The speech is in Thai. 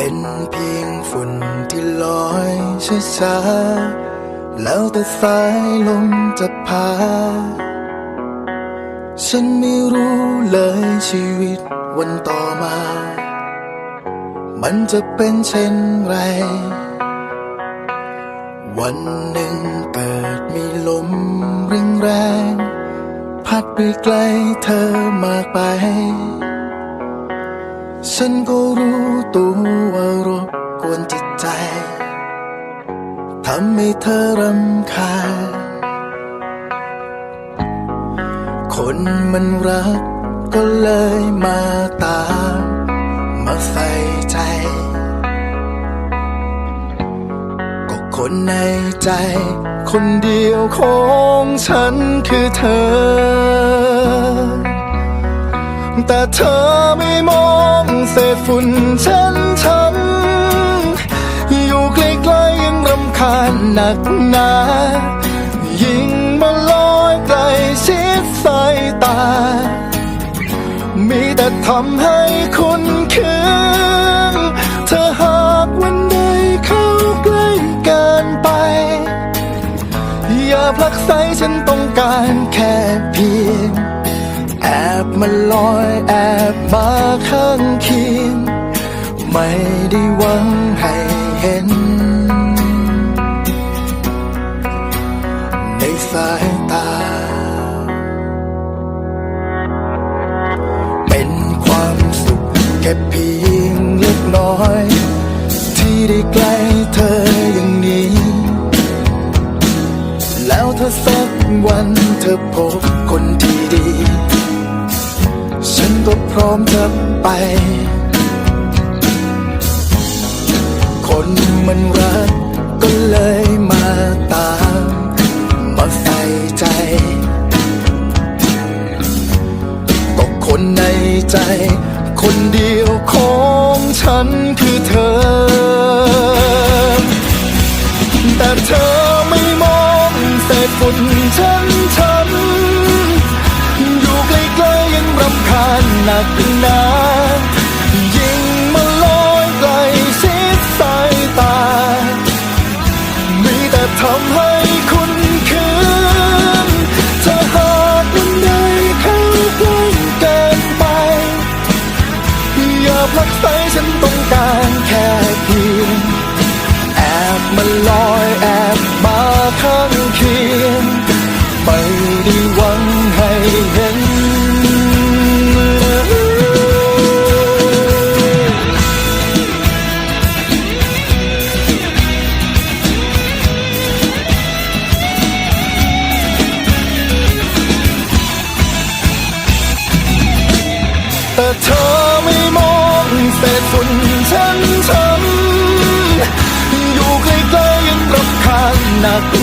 เป็นเพียงฝุ่นที่ลอยช้าๆแล้วแต่สายลมจะพา ฉันไม่รู้เลยชีวิตวันต่อมา มันจะเป็นเช่นไร วันหนึ่งเกิดมีลมแรงแรงๆพัดไปไกลเธอมากไป ฉันก็รู้ตัวว่ารบกวนจิตใจ ทำให้เธอรำคาญ คนมันรักก็เลยมาตาม มาใส่ใจ ก็คนในใจ คนเดียวของฉันคือเธอ แต่เธอไม่มองเศษฝุ่นฉันช้ำอยู่ใกล้ๆยังรำคาญหนักหนายิ่งมาลอยใกลชิดสายตา มีแต่ทำให้คุณคืนเธอหากวันใดเข้าใกล้เกินไป อย่าผลักไสฉันต้องการแค่เพียง แอบมาลอยแอบมาข้างเคียง ไม่ได้หวังให้เห็น ในสายตา เป็นความสุขแค่เพียงเล็กน้อย ที่ได้ใกล้เธอ ถ้าสักวันเธอพบคนที่ดี ฉันก็พร้อมจะไป คนมันรักก็เลยมาตาม มาใส่ใจ ตกคนในใจ คนเดียวของฉันคือเธอ ทำให้ แต่เธอไม่มองเศษฝุ่นฉันช้ำอยู่ใกล้ๆยังรำคาญหนัก